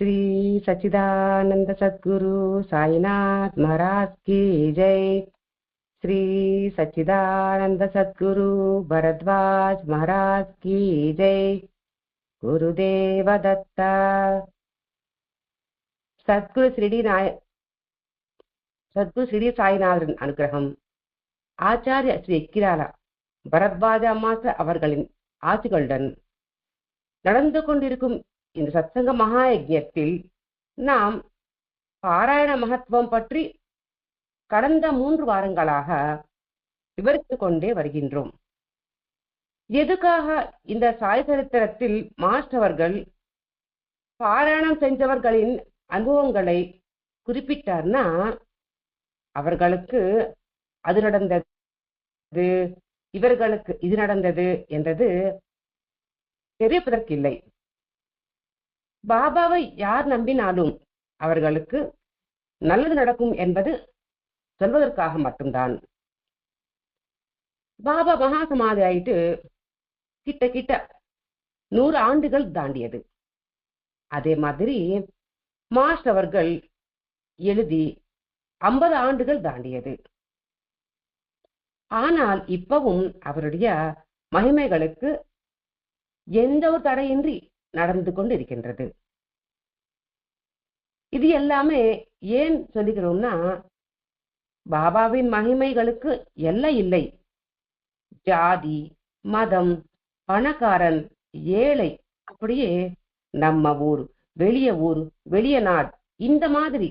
श्री सच्चिदानंद सद्गुरु साईनाथ महाराज की जय श्री सच्चिदानंद सद्गुरु भरद्वाज महाराज की जय गुरुदेव दत्ता சத்குரு ஸ்ரீடி நாய சத்குரு ஸ்ரீடி சாய்நாதரின் அனுகிரகம் ஆச்சாரிய ஸ்ரீ எக்கிராலா பரத்வாஜ அம்மாச அவர்களின் ஆசிகளுடன் நடந்து கொண்டிருக்கும் இந்த சத்சங்க மகா யஜ்யத்தில் நாம் பாராயண மகத்துவம் பற்றி கடந்த மூன்று வாரங்களாக விவரித்துக் கொண்டே வருகின்றோம். எதுக்காக இந்த சாய் சரித்திரத்தில் மாஸ்டவர்கள் பாராயணம் செஞ்சவர்களின் அனுபவங்களை குறிப்பிட்டார்னா அவர்களுக்கு அது நடந்தது இவர்களுக்கு இது நடந்தது என்றது தெரிவிப்பதற்கில்லை பாபாவை யார் நம்பினாலும் அவர்களுக்கு நல்லது நடக்கும் என்பது சொல்வதற்காக மட்டும்தான். பாபா மகா சமாதி ஆயிட்டு கிட்ட கிட்ட நூறு ஆண்டுகள் தாண்டியது. அதே மாதிரி மாஸ் அவர்கள் எழுதி ஐம்பது ஆண்டுகள் தாண்டியது. ஆனால் இப்பவும் அவருடைய மகிமைகளுக்கு எந்த ஒரு தடையின்றி நடந்து கொண்டு இருக்கின்றது இது எல்லாமே ஏன் சொல்லுகிறோம்னா பாபாவின் மகிமைகளுக்கு எல்லை இல்லை. ஜாதி மதம் பணக்காரன் ஏழை அப்படியே நம்ம ஊர் வெளிய ஊர் வெளிய நாடு இந்த மாதிரி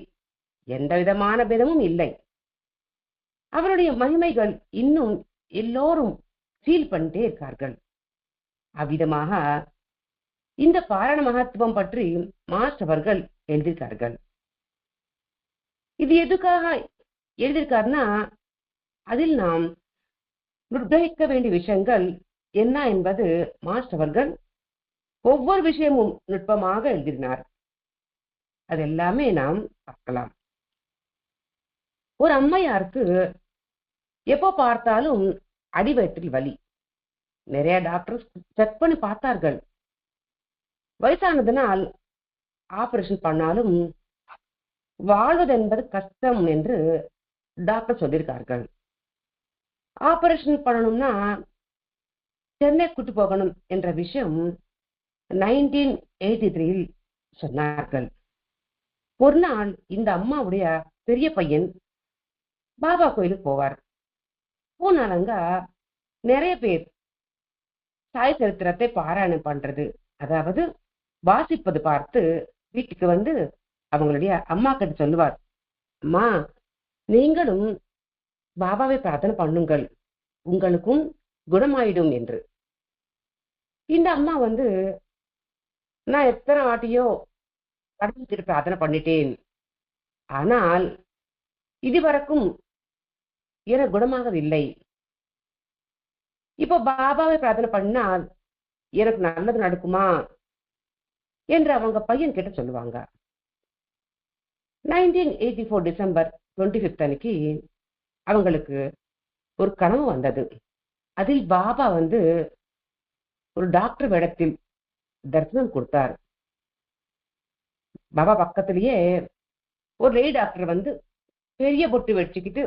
எந்த விதமான பேதமும் இல்லை. அவருடைய மகிமைகள் இன்னும் எல்லோரும் ஃபீல் பண்ணிட்டே இருக்கார்கள். அவ்விதமாக இந்த காரண மகத்துவம் பற்றி மாஸ்டர் அவர்கள் எழுதியிருக்கார்கள். இது எதுக்காக எழுதியிருக்காருன்னா அதில் நாம் நிர்வகிக்க வேண்டிய விஷயங்கள் என்ன என்பது மாஸ்டர் அவர்கள் ஒவ்வொரு விஷயமும் நுட்பமாக எழுதினார். அது எல்லாமே நாம் பார்க்கலாம். ஒரு அம்மையாருக்கு எப்போ பார்த்தாலும் அடிவயிற்றில் வலி. நிறைய டாக்டர்ஸ் செக் பண்ணி பார்த்தார்கள். வயசானதுனால் ஆபரேஷன் பண்ணாலும் வாழ்வது என்பது கஷ்டம் என்று டாக்டர் சொல்லியிருக்கார்கள். ஆபரேஷன் பண்ணணும்னா சென்னை கூட்டு போகணும் என்ற விஷயம் நைன்டீன் எயிட்டி த்ரீயில் சொன்னார்கள். ஒரு நாள் இந்த அம்மாவுடைய பெரிய பையன் பாபா கோயிலுக்கு போவார். போனாலங்க நிறைய பேர் சாய் சரித்திரத்தை பாராயணம் பண்றது. அதாவது வாசிப்பது பார்த்து வீட்டுக்கு வந்து அவங்களுடைய அம்மா கிட்ட சொல்லுவார் அம்மா நீங்களும் பாபாவை பிரார்த்தனை பண்ணுங்கள். உங்களுக்கும் குணமாயிடும் என்று. இந்த அம்மா வந்து நான் எத்தனை வாட்டியோ கடவுள் பிரார்த்தனை பண்ணிட்டேன். ஆனால் இதுவரைக்கும் எனக்கு குணமாகவில்லை. இப்போ பாபாவை பிரார்த்தனை பண்ணால் எனக்கு நல்லது நடக்குமா? என்று அவங்க பையன் கிட்ட சொல்லுவாங்க. Nineteen eighty four December twenty fifth அன்னைக்கு அவங்களுக்கு ஒரு கனவு வந்தது. அதில் பாபா வந்து ஒரு டாக்டர் வேடத்தில் தரிசனம் கொடுத்தார். பாபா பக்கத்திலேயே ஒரு லேடி டாக்டர் வந்து பெரிய பொட்டு வச்சுக்கிட்டு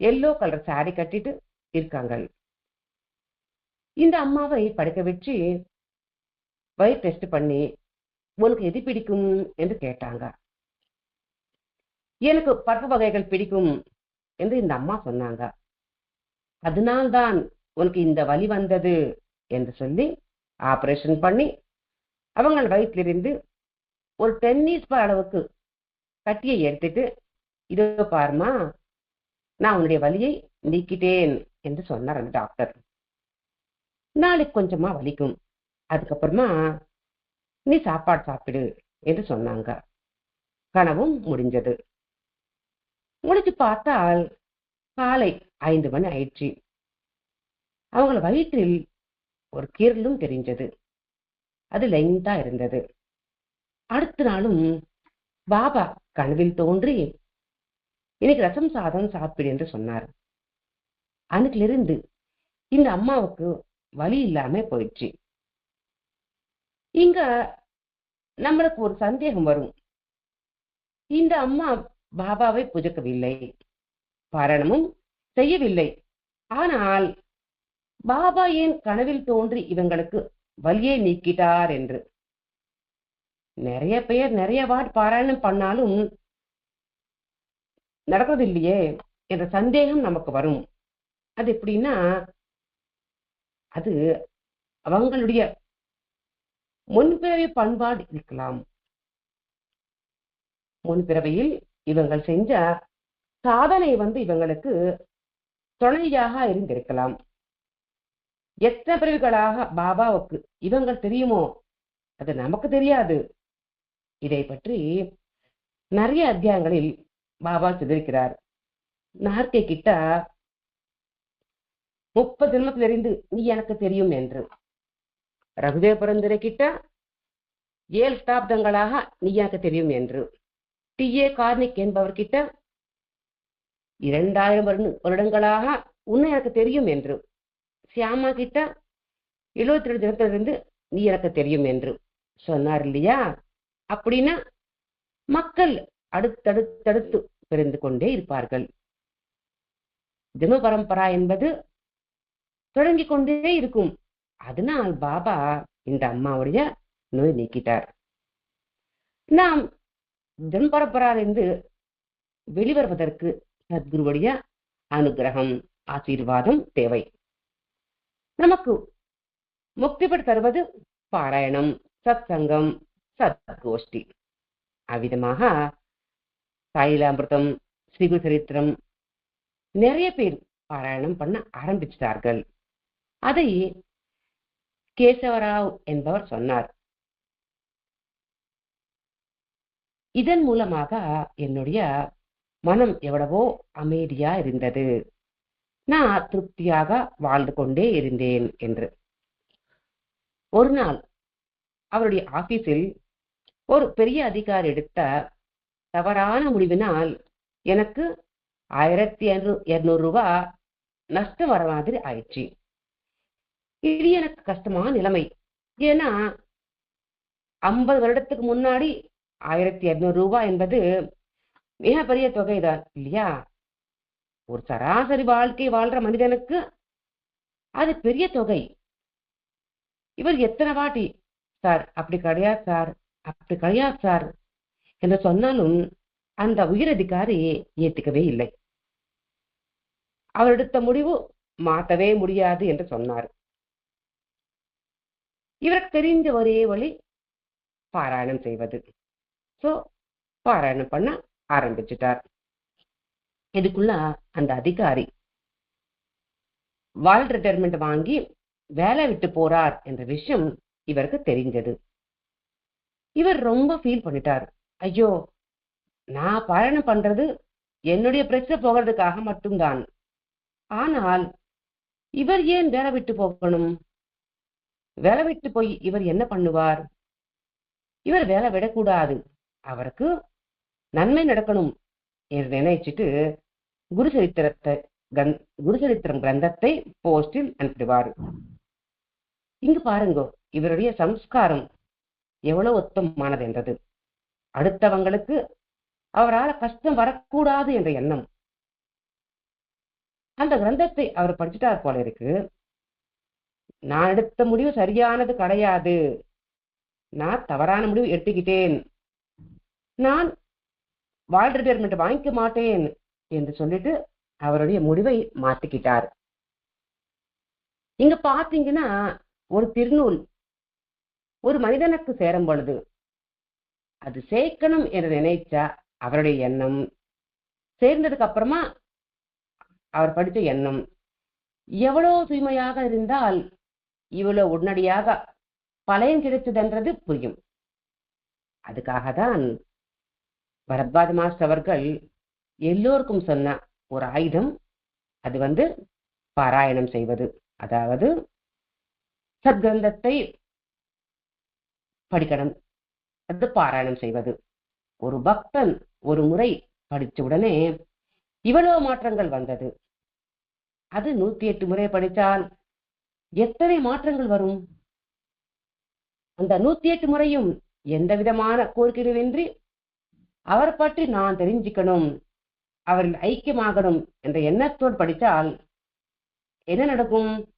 எல்லோ கலர் சாரி கட்டிட்டு இருக்காங்க. இந்த அம்மாவை படுக்க வச்சு வயிறு டெஸ்ட் பண்ணி உனக்கு எது பிடிக்கும் என்று கேட்டாங்க. எனக்கு பருப்பு வகைகள் பிடிக்கும் என்று இந்த அம்மா சொன்னாங்க. அதனால்தான் உனக்கு இந்த வலி வந்தது என்று சொல்லி ஆபரேஷன் பண்ணி அவங்க வயிற்றிலிருந்து ஒரு டென்னிஸ் பால் அளவுக்கு கட்டியை எடுத்துட்டு இதோ பாருமா நான் உன்னுடைய வலியை நீக்கிட்டேன் என்று சொன்னார் அந்த டாக்டர் நாளைக்கு கொஞ்சமா வலிக்கும். அதுக்கப்புறமா நீ சாப்பாடு சாப்பிடு என்று சொன்னாங்க. கனவும் முடிஞ்சது. முடிச்சு பார்த்தால் காலை ஐந்து மணி ஆயிடுச்சு. அவங்கள வயிற்றில் ஒரு கீரலும் தெரிஞ்சது. அது லெங்தா இருந்தது. அடுத்த நாளும் பாபா கனவில் தோன்றி இன்னைக்கு ரசம் சாதம் சாப்பிடு என்று சொன்னார். அன்னைக்கிலிருந்து இந்த அம்மாவுக்கு வலி இல்லாம போயிடுச்சு. இங்க நம்மளுக்கு ஒரு சந்தேகம் வரும். இந்த அம்மா பாபாவை புஜக்கவில்லை பாராயணமும் செய்யவில்லை. ஆனால் பாபா ஏன் கனவில் தோன்றி இவங்களுக்கு வலியை நீக்கிட்டார் என்று? நிறைய பேர் நிறைய வாட் பாராயணம் பண்ணாலும் நடக்கிறது இல்லையே என்ற சந்தேகம் நமக்கு வரும். அது எப்படின்னா அது அவங்களுடைய முன்பிறவி பண்பாடு இருக்கலாம். முன்பிறவியில் இவங்கள் செஞ்ச சாதனை வந்து இவங்களுக்கு துணையாக இருந்திருக்கலாம். எத்தனை பிறவிகளாக பாபாவுக்கு இவங்கள் தெரியுமோ? அது நமக்கு தெரியாது. இதை பற்றி நிறைய அத்தியாயங்களில் பாபா சிதறிக்கிறார் நார்கே கிட்ட முப்பது ஜென்மத்திலிருந்து நீ எனக்கு தெரியும் என்று. ரகுதேவ பரந்துரை கிட்ட ஏழு ஸ்தாப்தங்களாக நீ தெரியும் என்று. டி. ஏ. கார்னிக் என்பவர்கிட்ட இரண்டாயிரம் வருடங்களாக உன்னை எனக்கு தெரியும் என்று. சியாமா கிட்ட எழுபத்தி ரெண்டு தினத்திலிருந்து நீ எனக்கு தெரியும் என்று சொன்னார் இல்லையா? அப்படின்னா மக்கள் அடுத்தடுத்தடுத்து பிரிந்து கொண்டே இருப்பார்கள். தினபரம்பரா பரம்பரா என்பது தொடங்கிக் கொண்டே இருக்கும். அதனால் பாபா இந்த அம்மாவுடைய நோய் நீக்கிட்டார். நாம் ஜென்ம வெளிவருவதற்கு சத்குருவுடைய அனுகிரகம் ஆசீர்வாதம் தேவை. நமக்கு முக்தி பெற்று தருவது பாராயணம் சத் சத்கோஷ்டி. அவ்விதமாக சாயிலாமிர்தம் ஸ்ரீகுரு சரித்திரம் நிறைய பேர் பாராயணம் பண்ண ஆரம்பிச்சிட்டார்கள். அதை கேசவராவ் என்பவர் சொன்னார். இதன் மூலமாக என்னுடைய மனம் எவ்வளவோ அமைதியா இருந்தது. நான் திருப்தியாக வாழ்ந்து கொண்டே இருந்தேன் என்று. ஒரு நாள் அவருடைய ஆபீஸில் ஒரு பெரிய அதிகாரி எடுத்த தவறான முடிவினால் எனக்கு ஆயிரத்தி இருநூறு ரூபாய் நஷ்டம் வர மாதிரி ஆயிடுச்சு. இது எனக்கு கஷ்டமான நிலைமை. ஏன்னா ஐம்பது வருடத்துக்கு முன்னாடி ஆயிரத்தி இருநூறு ரூபாய் என்பது மிக பெரிய தொகைதான் இல்லையா? ஒரு சராசரி வாழ்க்கை வாழ்ற மனிதனுக்கு அது பெரிய தொகை. இவர் எத்தனை வாட்டி சார் அப்படி கிடையாது சார் அப்படி கிடையாது சார் என்று சொன்னாலும் அந்த உயரதிகாரி ஏத்துக்கவே இல்லை. அவர் எடுத்த முடிவு மாற்றவே முடியாது என்று சொன்னார். இவருக்கு தெரிஞ்ச ஒரே வழி பாராயணம் செய்வது. சோ பாராயணம் பண்ண ஆரம்பிச்சிட்டார். இதுக்குள்ள அந்த அதிகாரி வால் ரிட்டையர்மெண்ட் வாங்கி வேலை விட்டு போறார் என்ற விஷயம் இவருக்கு தெரிஞ்சது. இவர் ரொம்ப ஃபீல் பண்ணிட்டார். ஐயோ நான் பாராயணம் பண்றது என்னுடைய பிரச்சனை போகிறதுக்காக மட்டும்தான். ஆனால் இவர் ஏன் வேலை விட்டு போகணும்? வேலை விட்டு போய் இவர் என்ன பண்ணுவார்? இவர் வேலை விடக்கூடாது. அவருக்கு நன்மை நடக்கணும் என்று நினைச்சிட்டு குருசரித்திரத்தை குருசரித்திரம் கிரந்தத்தை போஸ்டில் அனுப்பிடுவார். இங்கு பாருங்க இவருடைய சம்ஸ்காரம் எவ்வளவு உத்தமமானது என்றது. அடுத்தவங்களுக்கு அவரால் கஷ்டம் வரக்கூடாது என்ற எண்ணம். அந்த கிரந்தத்தை அவர் படிச்சுட்டார் போல இருக்கு. நான் எடுத்த முடிவு சரியானது கிடையாது. நான் தவறான முடிவு எடுத்துக்கிட்டேன் நான் வாழ் ரிட்டையர்மெண்ட் வாங்கிக்க மாட்டேன் என்று சொல்லிட்டு அவருடைய முடிவை மாத்திக்கிட்டார். இங்க பாத்தீங்கன்னா ஒரு திருநூல் ஒரு மனிதனுக்கு சேரும் பொழுது அது சேர்க்கணும் என்று நினைச்சா அவருடைய எண்ணம் சேர்ந்ததுக்கு அப்புறமா அவர் படித்த எண்ணம் எவ்வளவு தூய்மையாக இருந்தால் இவ்வளவு உடனடியாக பலன் கிடைச்சதுன்றது புரியும். அதுக்காக தான் பரத்வாஜ மாஸ்டர் அவர்கள் எல்லோருக்கும் சொன்ன ஒரு ஆயுதம் அது வந்து பாராயணம் செய்வது. அதாவது சத்கிரந்தத்தை படிக்கணும். அது பாராயணம் செய்வது. ஒரு பக்தன் ஒரு முறை படிச்ச உடனே இவ்வளவு மாற்றங்கள் வந்தது. அது நூத்தி எட்டு முறை படித்தால் எத்தனை மாற்றங்கள் வரும்? அந்த நூத்தி எட்டு முறையும் எந்த விதமான கோரிக்கைகளின்றி அவர் பற்றி நான் தெரிஞ்சுக்கணும் அவரில் ஐக்கியமாகணும் என்ற எண்ணத்தோடு படித்தால் என்ன நடக்கும்?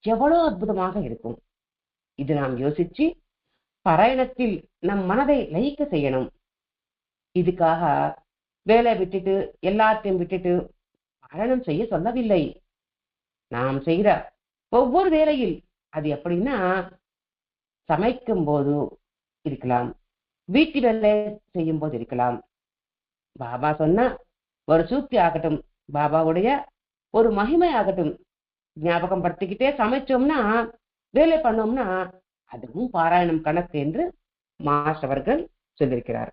எவ்வளவு அற்புதமாக இருக்கும். இது நாம் யோசிச்சு பாராயணத்தில் நம் மனதை லயிக்க செய்யணும். இதுக்காக வேலை விட்டுட்டு எல்லாத்தையும் விட்டுட்டு பாராயணம் செய்ய சொல்லவில்லை. நாம் செய்கிற ஒவ்வொரு வேலையில் அது எப்படின்னா சமைக்கும் போது இருக்கலாம் வீட்டு வேலை செய்யும் போது இருக்கலாம். பாபா சொன்னா ஒரு சூக்தி ஆகட்டும் பாபாவுடைய ஒரு மகிமை ஆகட்டும். ஞாபகம் படுத்திக்கிட்டே சமைச்சோம்னா வேலை பண்ணோம்னா அதுவும் பாராயணம் கணக்கு என்று மாஸ்டவர்கள் அவர்கள் சொல்லியிருக்கிறார்.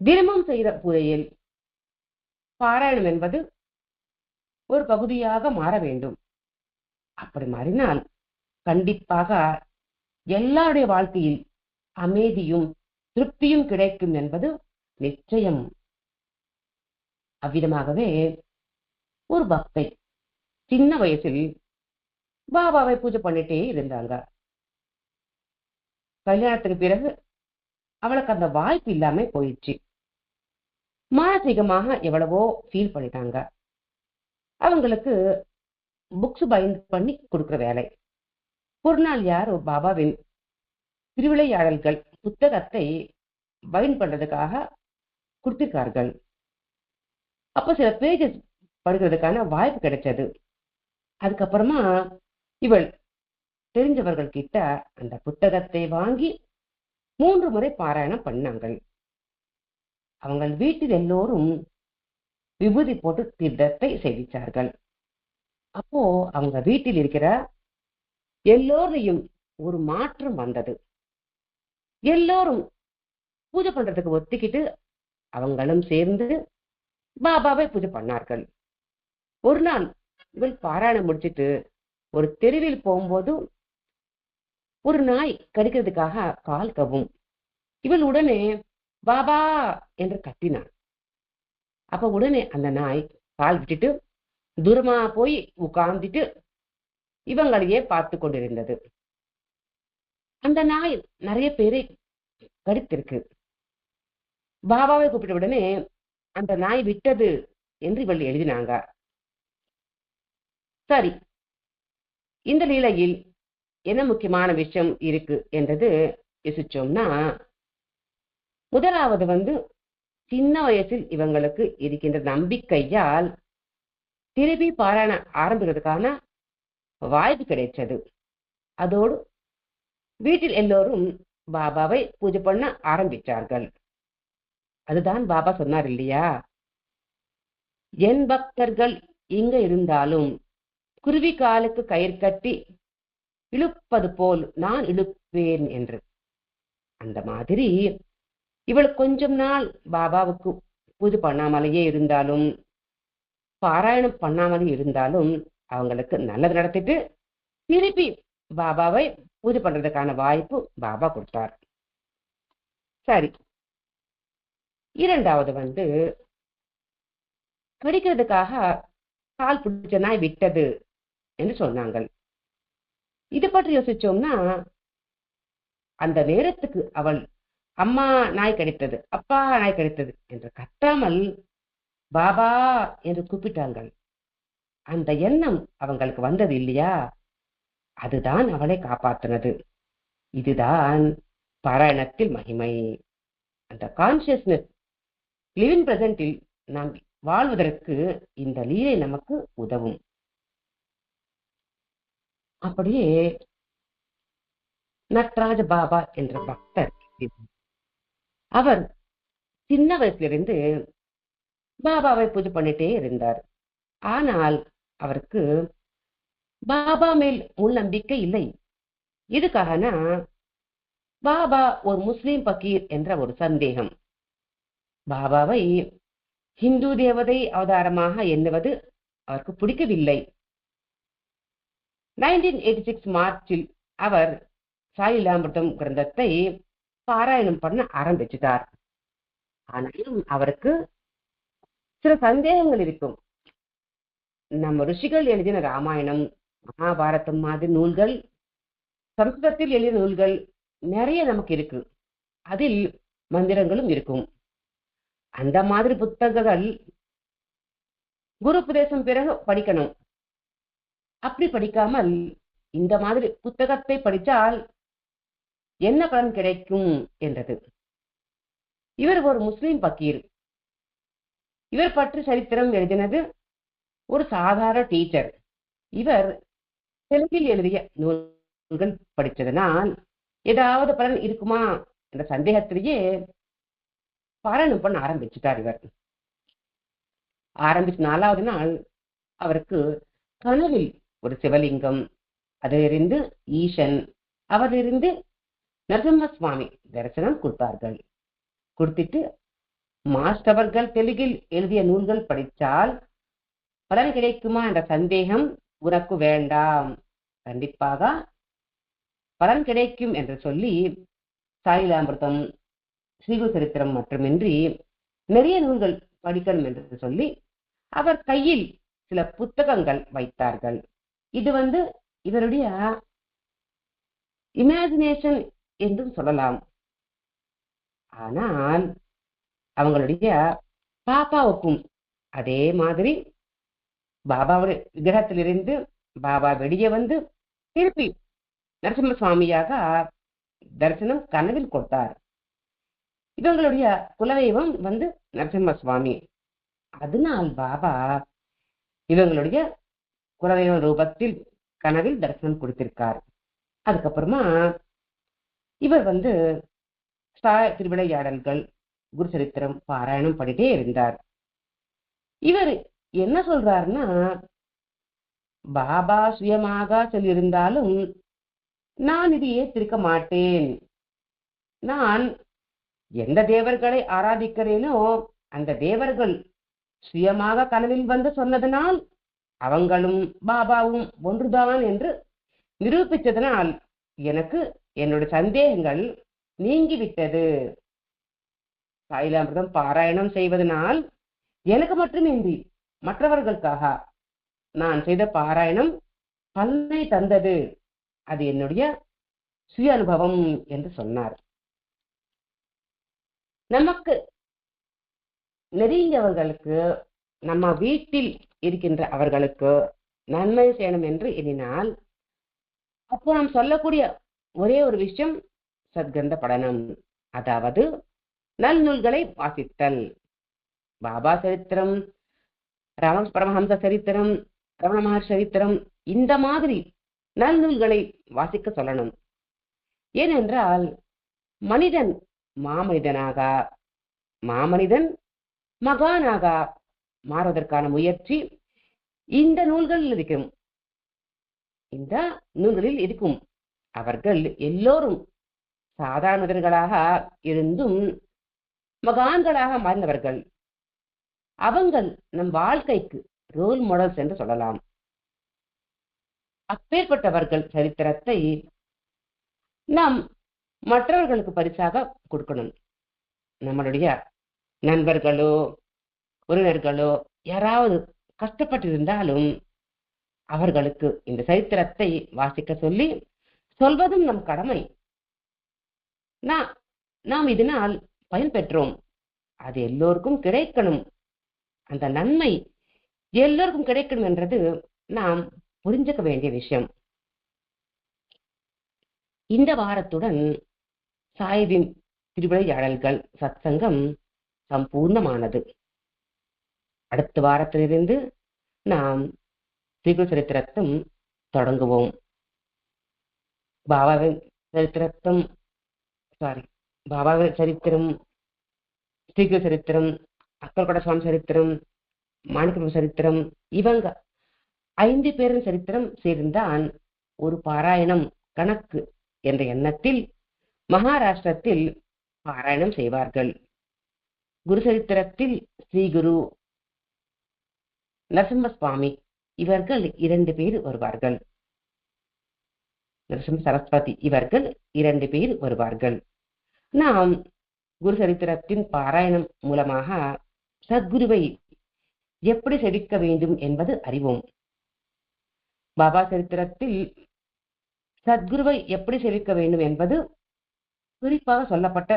தினமும் செய்த பூஜையில் பாராயணம் என்பது ஒரு பகுதியாக மாற வேண்டும். அப்படி மாறினால் கண்டிப்பாக எல்லாருடைய வாழ்க்கையில் அமைதியும் திருப்தியும் கிடைக்கும் என்பது நிச்சயம். அவ்விதமாகவே ஒரு பக்தை சின்ன வயசில் பாபாவை பூஜை பண்ணிட்டே இருந்தாங்க கல்யாணத்துக்கு பிறகு அவளுக்கு அந்த வாய்ப்பு இல்லாம போயிடுச்சு. மானசீகமாக எவ்வளவோ ஃபீல் பண்ணிட்டாங்க. அவங்களுக்கு புக்ஸ் பைண்ட் பண்ணி கொடுக்குற வேலை. ஒரு நாள் யார் பாபாவின் திருவிளையாடல்கள் புத்தகத்தை பைண்ட் பண்றதுக்காக கொடுத்திருக்கார்கள். அப்போ சில பேஜஸ் படிக்கிறதுக்கான வாய்ப்பு கிடைச்சது. அதுக்கப்புறமா இவள் தெரிஞ்சவர்கள் கிட்ட அந்த புத்தகத்தை வாங்கி மூன்று முறை பாராயணம் பண்ணாங்கள். அவங்கள் வீட்டில் எல்லோரும் விபூதி போட்டு தீர்த்தத்தை செய்தித்தார்கள் அப்போ அவங்க வீட்டில் இருக்கிற எல்லோரையும் ஒரு மாற்றம் வந்தது. எல்லோரும் பூஜை பண்றதுக்கு ஒத்திக்கிட்டு அவங்களும் சேர்ந்து பாபாவை பூஜை பண்ணார்கள். ஒரு நாள் இவள் பாராயணம் முடிச்சிட்டு ஒரு தெருவில் போகும்போது ஒரு நாய் கடிக்கிறதுக்காக கால் கவும் இவள் உடனே பாபா! என்று கத்தினான் அப்ப உடனே அந்த நாய் கால் விட்டுட்டு தூரமா போய் உட்கார்ந்துட்டு இவங்களையே பார்த்து கொண்டிருந்தது. அந்த நாய் நிறைய பேரை கடித்திருக்கு. பாபாவை கூப்பிட்ட உடனே அந்த நாய் விட்டது என்று இவள் எழுதினாங்க. சரி இந்த நிலையில் என்ன முக்கியமான விஷயம் இருக்கு என்றது யோசிச்சோம்னா முதலாவது வந்து சின்ன வயசில் இவங்களுக்கு இருக்கின்ற நம்பிக்கையால் திருப்பி பாராயண ஆரம்பிக்கிறதுக்கான வாய்ப்பு கிடைச்சது அதோடு வீட்டில் எல்லோரும் பாபாவை பூஜை பண்ண ஆரம்பிச்சார்கள். அதுதான் பாபா சொன்னார் இல்லையா? என் பக்தர்கள் இங்க இருந்தாலும் குருவி காலுக்கு கயிறு கட்டி இழுப்பது போல் நான் இழுப்பேன் என்று. அந்த மாதிரி இவள் கொஞ்சம் நாள் பாபாவுக்கு பூஜை பண்ணாமலேயே இருந்தாலும் பாராயணம் பண்ணாமல் இருந்தாலும் அவங்களுக்கு நல்லது நடத்திட்டு திருப்பி பாபாவை பூஜை பண்றதுக்கான வாய்ப்பு பாபா கொடுத்தார். சரி. இரண்டாவது வந்து கடிக்கிறதுக்காக கால் பிடிச்ச நாய் விட்டது என்று சொன்னாங்க இது பற்றி யோசிச்சோம்னா அந்த நேரத்துக்கு அவள் அம்மா நாய் கிடைத்தது அப்பா நாய் கிடைத்தது என்று கத்தாமல் பாபா என்று கூப்பிட்டாங்கள் அந்த எண்ணம் அவங்களுக்கு வந்தது இல்லையா? அதுதான் அவளை காப்பாற்றினது இதுதான் பரணத்தில் மகிமை. அந்த கான்சியஸ்னஸ் லிவிங் பிரசன்டில் நாம் வாழ்வதற்கு இந்த லீலை நமக்கு உதவும். அப்படியே நட்ராஜ பாபா என்ற பக்தர் அவர் சின்ன வயசுலிருந்து பாபாவை பூஜை பண்ணிட்டே இருந்தார். ஆனால் அவருக்கு பாபா மேல் முன் நம்பிக்கை இல்லை. இதுக்காகனா பாபா ஒரு முஸ்லிம் பக்கீர் என்ற ஒரு சந்தேகம். பாபாவை ஹிந்து தேவதை அவதாரமாக எண்ணுவது அவருக்கு பிடிக்கவில்லை. நைன்டீன் எயிட்டி சிக்ஸ் மார்ச்சில் அவர் சாயிலாமிருதம் கிரந்தத்தை பாராயணம் பண்ண ஆரம்பிச்சிட்டார். ஆனாலும் அவருக்கு சில சந்தேகங்கள் இருக்கும். நம்ம ரிஷிகள் எழுதின ராமாயணம் மகாபாரதம் மாதிரி நூல்கள் சம்ஸ்கிருதத்தில் எழுதிய நூல்கள் நிறைய நமக்கு இருக்கு. அதில் மந்திரங்களும் இருக்கும். அந்த மாதிரி புத்தகங்கள் குரு உபதேசம் பிறகு படிக்கணும். அப்படி படிக்காமல் இந்த மாதிரி புத்தகத்தை படித்தால் என்ன பலன் கிடைக்கும் என்றது. இவர் ஒரு முஸ்லிம் பக்கீர். இவர் பற்றி சரித்திரம் எழுதினது ஒரு சாதாரண டீச்சர் இவர் தெலுங்கில் எழுதிய நூல்கள் படித்ததனால் ஏதாவது பலன் இருக்குமா என்ற சந்தேகத்திலேயே பாராயணம் பண்ண ஆரம்பிச்சுட்டார் இவர். ஆரம்பிச்ச நாலாவது நாள் அவருக்கு கனவில் ஒரு சிவலிங்கம் அதிலிருந்து ஈசன் அவரிலிருந்து நரசிம்ம சுவாமி தரிசனம் கொடுத்தார்கள் கொடுத்துட்டு மாஸ்டவர்கள் தெலுங்கில் எழுதிய நூல்கள் படித்தால் பலன் கிடைக்குமா என்ற சந்தேகம் உனக்கு வேண்டாம். கண்டிப்பாக பலன் கிடைக்கும் என்று சொல்லி சாயிலாமிர்தம் ஸ்ரீகுரு சரித்திரம் மட்டுமின்றி நிறைய நூல்கள் படிக்கணும் என்று சொல்லி அவர் கையில் சில புத்தகங்கள் வைத்தார்கள். இது வந்து இவருடைய இமேஜினேஷன் என்றும் சொல்லலாம். ஆனால் அவங்களுடைய பாப்பாவுக்கும் அதே மாதிரி பாபாவுடைய விக்கிரகத்திலிருந்து பாபா வெளியே வந்து திருப்பி நரசிம்ம சுவாமியாக தரிசனம் கனவில் கொடுத்தார். இவங்களுடைய குலதெய்வம் வந்து நரசிம்ம சுவாமி அதனால் பாபா இவங்களுடைய குலதெய்வ ரூபத்தில் கனவில் தரிசனம் கொடுத்திருக்கார். அதுக்கப்புறமா இவர் வந்து திருவிளையாடல்கள் குரு சரித்திரம் பாராயணம் பண்ணிட்டே இருந்தார். இவர் என்ன சொல்றாருன்னா பாபா சுயமாக சொல்லியிருந்தாலும் நான் இது ஏற்றிருக்க மாட்டேன். நான் எந்த தேவர்களை ஆராதிக்கிறேனோ அந்த தேவர்கள் சுயமாக கனவில் வந்து சொன்னதனால் அவங்களும் பாபாவும் ஒன்றுதான் என்று நிரூபித்ததனால் எனக்கு என்னோட சந்தேகங்கள் நீங்கிவிட்டது. சாயிலாமிர்தம் பாராயணம் செய்வதனால் எனக்கு மட்டுமின்றி மற்றவர்களுக்காக நான் செய்த பாராயணம் பலனை தந்தது. அது என்னுடைய சுய அனுபவம் என்று சொன்னார். நமக்கு நெருங்கியவர்களுக்கு நம்ம வீட்டில் இருக்கின்ற அவர்களுக்கு நன்மை செய்யணும் என்று எண்ணினால் அப்போ நாம் சொல்லக்கூடிய ஒரே ஒரு விஷயம் சத்கந்த படனம். அதாவது நல்நூல்களை வாசித்தல். பாபா சரித்திரம் ராம பரமஹம்ச சரித்திரம் ரமண மகர் சரித்திரம் இந்த மாதிரி நல்நூல்களை வாசிக்க சொல்லணும். ஏனென்றால் மனிதன் மாமனிதனாக மாமனிதன் மகானாக மாறுவதற்கான முயற்சி இந்த நூல்களில் இருக்கும். இந்த நூல்களில் இருக்கும். அவர்கள் எல்லோரும் சாதாரணர்களாக இருந்தும் மகான்களாக மாறினவர்கள். அவங்கள் நம் வாழ்க்கைக்கு ரோல் மாடல்ஸ் என்று சொல்லலாம். அப்பேற்பட்டவர்கள் சரித்திரத்தை நாம் மற்றவர்களுக்கு பரிசாக கொடுக்கணும். நம்மளுடைய நண்பர்களோ உறவினர்களோ யாராவது கஷ்டப்பட்டிருந்தாலும் அவர்களுக்கு இந்த சரித்திரத்தை வாசிக்க சொல்லி சொல்வதும் நம் கடமை. நாம் இதனால் பயன் பெற்றோம் அது எல்லோருக்கும் கிடைக்கணும். அந்த நன்மை எல்லோருக்கும் கிடைக்கணும் என்றது நாம் புரிஞ்சுக்க வேண்டிய விஷயம். இந்த வாரத்துடன் சாயிபின் திருவிளையாடல்கள் சத்சங்கம் சம்பூர்ணமானது. அடுத்த வாரத்திலிருந்து நாம் ஸ்ரீகுரு சரித்திரத்தும் தொடங்குவோம். பாபாவின் சரித்திரத்தும் சாரி பாபா சரித்திரம் ஸ்ரீகிரு சரித்திரம் அக்கல்கொட சுவாமி சரித்திரம் மாணிக்க சரித்திரம் இவங்க ஐந்து பேரின் சரித்திரம் சேர்ந்தான் ஒரு பாராயணம் கணக்கு என்ற எண்ணத்தில் மகாராஷ்டிரத்தில் பாராயணம் செய்வார்கள். குரு சரித்திரத்தில் ஸ்ரீ குரு நரசிம்ம சுவாமி இவர்கள் இரண்டு பேர் வருவார்கள். நரசிம்ம சரஸ்வதி இவர்கள் இரண்டு பேர் வருவார்கள். நாம் குரு சரித்திரத்தின் பாராயணம் மூலமாக சத்குருவை எப்படி செவிக்க வேண்டும் என்பது அறிவோம். பாபா சரித்திரத்தில் சத்குருவை எப்படி செவிக்க வேண்டும் என்பது குறிப்பாக சொல்லப்பட்ட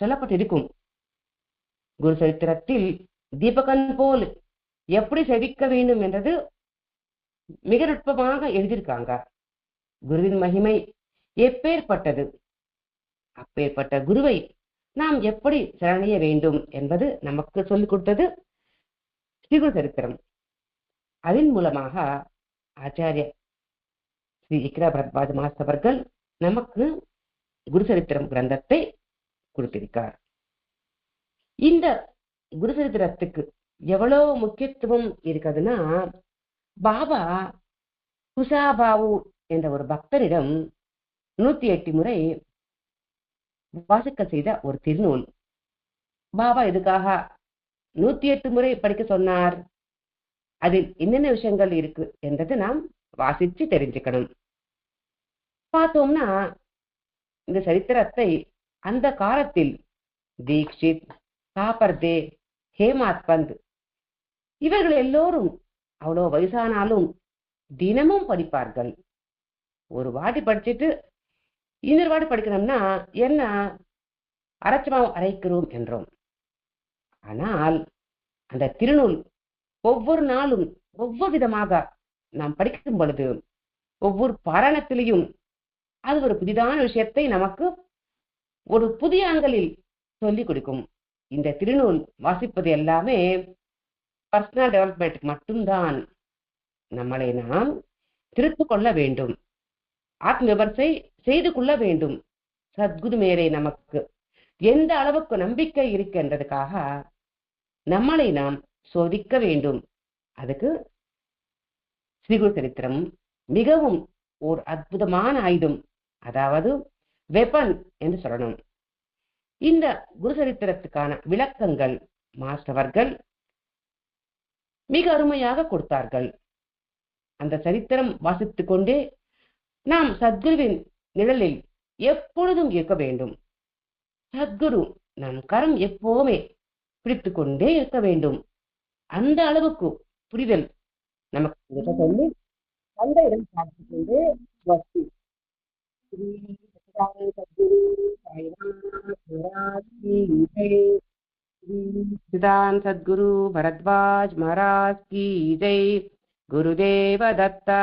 சொல்லப்பட்டிருக்கும். குரு சரித்திரத்தில் தீபகன் போல் எப்படி செவிக்க வேண்டும் என்றது மிக நுட்பமாக எழுதியிருக்காங்க. குருவின் மகிமை எப்பேற்பட்டது? அப்பேற்பட்ட குருவை நாம் எப்படி சரணைய வேண்டும் என்பது நமக்கு சொல்லிக் கொடுத்தது ஸ்ரீகுரு சரித்திரம் அதன் மூலமாக ஆச்சாரிய ஸ்ரீ இக்ரா பரத்வாஜ் மாஸ்தவர்கள் நமக்கு குரு சரித்திரம் கிரந்தத்தை கொடுத்திருக்கார். இந்த குரு சரித்திரத்துக்கு எவ்வளவு முக்கியத்துவம் இருக்குதுன்னா பாபா குசாபாவு என்ற ஒரு பக்தரிடம் நூத்தி எட்டு முறை வாசிக்க செய்த ஒரு திருநூல். பாபா இதுக்காக நூத்தி எட்டு முறை படிக்க சொன்னார்? அதில் என்னென்ன விஷயங்கள் இருக்கு என்றது நாம் வாசிச்சு தெரிஞ்சுக்கணும். பார்த்தோம்னா இந்த சரித்திரத்தை அந்த காலத்தில் தீக்ஷித் காப்பர்தே ஹேமாத் பந்த் இவர்கள் எல்லோரும் அவ்வளோ வயசானாலும் தினமும் படிப்பார்கள். ஒரு வாட்டி படிச்சுட்டு இன்னொரு வாட்டி படிக்கணும்னா என்ன அரைச்சமாவும் அரைக்கிறோம் என்றோம். ஆனால் அந்த திருநூல் ஒவ்வொரு நாளும் ஒவ்வொரு விதமாக நாம் படிக்கும் பொழுது ஒவ்வொரு பாராயணத்திலையும் அது ஒரு புதிதான விஷயத்தை நமக்கு ஒரு புதிய அங்கலில் சொல்லிக் கொடுக்கும். இந்த திருநூல் வாசிப்பது எல்லாமே பர்சனல் டெவலப்மெண்ட் மட்டும்தான். நம்மளை நாம் திருத்து கொள்ள வேண்டும். ஆத்ம விமர்சை செய்து கொள்ள வேண்டும். சத்குரு மேலே நமக்கு. எந்த அளவுக்கு நம்பிக்கை இருக்கின்றதுக்காக நம்மளை நாம் சோதிக்க வேண்டும். அதுக்கு ஸ்ரீகுரு சரித்திரம் மிகவும் ஒரு அற்புதமான ஆயுதம். அதாவது வெப்பன் என்று சொல்லணும். இந்த குரு சரித்திரத்துக்கான விளக்கங்கள் மாஸ்டவர்கள் மிக அருமையாக கொடுத்தார்கள். அந்த சரித்திரம் வாசித்துக் கொண்டே நாம் சத்குருவின் நிழலில் எப்பொழுதும் இருக்க வேண்டும். சத்குரு நம் கரம் எப்போவுமே பிடித்து கொண்டே இருக்க வேண்டும். அந்த அளவுக்கு புரிதல் நமக்கு சொல்லி அந்த சத்குரு பரத்வாஜ் மகாராஜ் கி ஜெய். குருதேவ தத்தா.